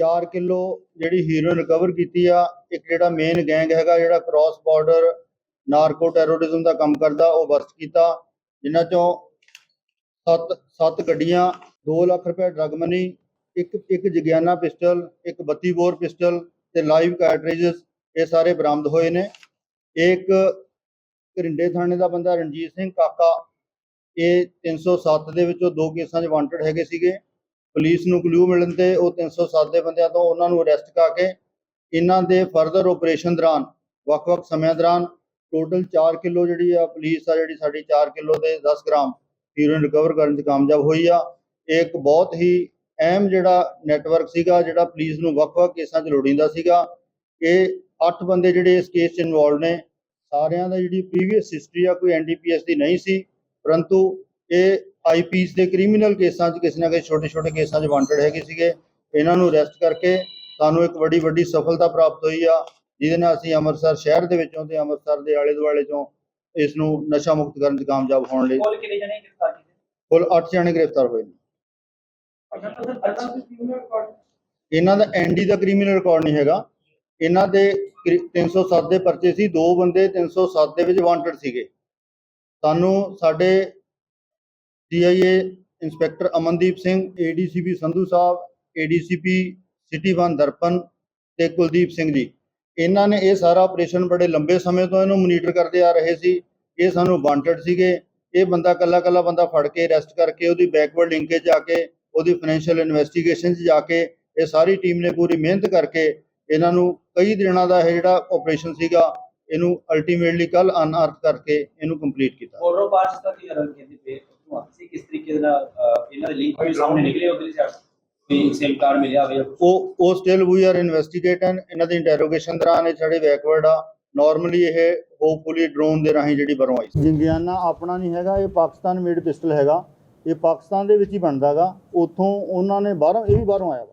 4 kilo ਜਿਹੜੀ heroin recover ਕੀਤੀ ਆ, ਇੱਕ ਜਿਹੜਾ ਮੇਨ ਗੈਂਗ ਹੈਗਾ, ਜਿਹੜਾ ਕ੍ਰਾਸ ਬਾਰਡਰ ਨਾਰਕੋ ਟੈਰੋਰਿਜ਼ਮ ਦਾ ਕੰਮ ਕਰਦਾ, ਉਹ ਵਰਸ ਕੀਤਾ, ਜਿਨ੍ਹਾਂ ਚੋਂ 7 7 ਗੱਡੀਆਂ 2 ਲੱਖ ਰੁਪਏ ਡਰਗ ਮਨੀ ਇੱਕ ਇੱਕ ਜਗਿਆਨਾ ਪਿਸਟਲ ਇੱਕ 32 ਬੋਰ ਪਿਸਟਲ ਤੇ ਲਾਈਵ ਕਾਰਟ੍ਰਿਜਸ ਇਹ ਸਾਰੇ ਬਰਾਮਦ ਹੋਏ ਨੇ। ਇੱਕ ਘਰਿੰਡੇ ਥਾਣੇ ਦਾ ਬੰਦਾ ਰਣਜੀਤ ਸਿੰਘ ਕਾਕਾ, ਇਹ 307 ਦੇ ਵਿੱਚੋਂ ਦੋ ਕੇਸਾਂ 'ਚ ਵਾਂਟਡ ਹੈਗੇ ਸੀਗੇ। ਪੁਲਿਸ ਨੂੰ ਕਲੂ ਮਿਲਣ ਤੇ ਉਹ 307 ਦੇ ਬੰਦਿਆਂ ਤੋਂ ਉਹਨਾਂ ਨੂੰ ਅਰੈਸਟ ਕਰਕੇ ਇਹਨਾਂ ਦੇ ਫਰਦਰ ਆਪਰੇਸ਼ਨ ਦੌਰਾਨ, ਵੱਖ-ਵੱਖ ਸਮਿਆਂ ਦੌਰਾਨ ਟੋਟਲ 4 ਕਿਲੋ ਜਿਹੜੀ ਆ ਪੁਲਿਸ ਆ ਜਿਹੜੀ ਸਾਡੀ 4 ਕਿਲੋ ਦੇ 10 ਗ੍ਰਾਮ ਹੀਰੋਇਨ ਰਿਕਵਰ ਕਰਨ 'ਚ ਕਾਮਯਾਬ ਹੋਈ ਆ। ਇਹ ਇੱਕ ਬਹੁਤ ਹੀ ਅਹਿਮ ਜਿਹੜਾ ਨੈਟਵਰਕ ਸੀਗਾ, ਜਿਹੜਾ ਪੁਲਿਸ ਨੂੰ ਵੱਖ-ਵੱਖ ਕੇਸਾਂ 'ਚ ਲੋੜੀਂਦਾ ਸੀਗਾ। ਇਹ 8 ਬੰਦੇ ਜਿਹੜੇ ਇਸ ਕੇਸ 'ਚ ਇਨਵੋਲਵ ਨੇ। ਸਾਰਿਆਂ ਦਾ ਜਿਹੜੀ ਪ੍ਰੀਵੀਅਸ ਹਿਸਟਰੀ ਆ, ਕੋਈ ਐਨਡੀਪੀਐਸ ਦੀ ਨਹੀਂ ਸੀ, ਪਰੰਤੂ ਇਹ ਆਈਪੀਸ ਦੇ ਕ੍ਰਿਮੀਨਲ ਕੇਸਾਂ 'ਚ ਕਿਸੇ ਨਾ ਕਿਸੇ ਛੋਟੇ-ਛੋਟੇ ਕੇਸਾਂ 'ਚ ਵਾਂਟਡ ਹੈਗੇ ਸੀਗੇ। ਇਹਨਾਂ ਨੂੰ ਅਰੈਸਟ ਕਰਕੇ ਸਾਨੂੰ ਇੱਕ ਵੱਡੀ ਵੱਡੀ ਸਫਲਤਾ ਪ੍ਰਾਪਤ ਹੋਈ ਆ ਜਿਹਦੇ ਨਾਲ ਅਸੀਂ ਅੰਮ੍ਰਿਤਸਰ ਸ਼ਹਿਰ ਦੇ ਵਿੱਚੋਂ ਤੇ ਅੰਮ੍ਰਿਤਸਰ ਦੇ ਆਲੇ ਦੁਆਲੇ ਚੋਂ ਇਸ ਨੂੰ ਨਸ਼ਾ ਮੁਕਤ ਕਰਨ 'ਚ ਕਾਮਯਾਬ ਹੋਣ ਲਈ ਕੋਲ ਕਿੰਨੇ ਜਣੇ ਗ੍ਰਿਫਤਾਰ ਕੀਤੇ? ਕੁੱਲ 8 ਜਣੇ ਗ੍ਰਿਫਤਾਰ ਹੋਏ ਨੇ। ਇਹਨਾਂ ਦਾ ਐਨਡੀ ਦਾ ਕ੍ਰਿਮੀਨਲ ਰਿਕਾਰਡ ਨਹੀਂ ਹੈਗਾ। ਇਹਨਾਂ ਦੇ ਕ੍ਰਿ- 307 ਦੇ ਪਰਚੇ ਸੀ। ਦੋ ਬੰਦੇ 307 ਦੇ ਵਿੱਚ ਵਾਂਟਡ ਸੀਗੇ। ਸਾਨੂੰ ਸਾਡੇ CIA inspector Amandeep Singh, ADCP Sandhu sahib, ADCP city one Darpan ਤੇ ਕੁਲਦੀਪ ਸਿੰਘ ਜੀ। ਇਹਨਾਂ ਨੇ ਇਹ ਸਾਰਾ ਆਪਰੇਸ਼ਨ ਬੜੇ ਲੰਬੇ ਸਮੇਂ ਤੋਂ ਇਹਨੂੰ ਮੋਨੀਟਰ ਕਰਦੇ ਆ ਰਹੇ ਸੀ। ਇਹ ਸਾਨੂੰ ਵਾਂਟਡ ਸੀਗੇ। ਇਹ ਬੰਦਾ ਕੱਲਾ ਕੱਲਾ ਬੰਦਾ ਫੜ ਕੇ ਅਰੈਸਟ ਕਰਕੇ ਉਹਦੀ ਬੈਕਵਰਡ ਲਿੰਕੇਜ ਜਾ ਕੇ, ਉਹਦੀ ਫਾਈਨੈਂਸ਼ੀਅਲ ਇਨਵੈਸਟੀਗੇਸ਼ਨ 'ਚ ਜਾ ਕੇ, ਇਹ ਸਾਰੀ ਟੀਮ ਨੇ ਪੂਰੀ ਮਿਹਨਤ ਕਰਕੇ ਇਹਨਾਂ ਨੂੰ ਕਈ ਦਿਨਾਂ ਦਾ ਇਹ ਜਿਹੜਾ ਆਪਰੇਸ਼ਨ ਸੀਗਾ, ਇਹਨੂੰ ਅਲਟੀਮੇਟਲੀ ਕੱਲ ਅਨਅਰਥ ਕਰਕੇ ਇਹਨੂੰ ਕੰਪਲੀਟ ਕੀਤਾ। ਫੋਰੋ ਪਾਰਟਸ ਦਾ ਕੀ ਰਨ ਕਹਿੰਦੇ ਪਏ ਤੁਹਾਨੂੰ ਸੀ ਕਿਸ ਤਰੀਕੇ ਦੇ ਨਾਲ ਅਹ, ਇਹਨਾਂ ਦੇ ਲਿੰਕ ਕੋਈ ਸਾਹਮਣੇ ਨਿਕਲੇ ਉਹਦੇ ਸਾਈਡ ਕੋਈ ਸਿਮ ਕਾਰਡ ਮਿਲਿਆ ਹੋਵੇ ਜਾਂ ਕੁਛ? ਉਹ ਉਹ ਸਟਿਲ ਵੀ ਆਰ ਇਨਵੈਸਟੀਗੇਟਨ ਇਹਨਾਂ ਦੀ ਇੰਟਰੋਗੇਸ਼ਨ ਦੌਰਾਨ ਇਹ ਸਾਡੇ ਬੈਕਵਰਡ ਆ ਨਾਰਮਲੀ ਇਹ ਹੋਪਫੁਲੀ ਡਰੋਨ ਦੇ ਰਾਹੀਂ ਜਿਹੜੀ ਬਰੋਂ ਆਈ ਜਿੰਗਿਆਨਾ ਆਪਣਾ ਨਹੀਂ ਹੈਗਾ ਇਹ ਪਾਕਿਸਤਾਨ ਮੇਡ ਪਿਸਟਲ ਹੈਗਾ। ਇਹ ਪਾਕਿਸਤਾਨ ਦੇ ਵਿੱਚ ਹੀ ਬਣਦਾਗਾ ਉੱਥੋਂ ਉਹਨਾਂ ਨੇ ਬਾਹਰੋਂ ਇਹ ਵੀ ਬਾਹਰੋਂ ਆਇਆ ਵਾ।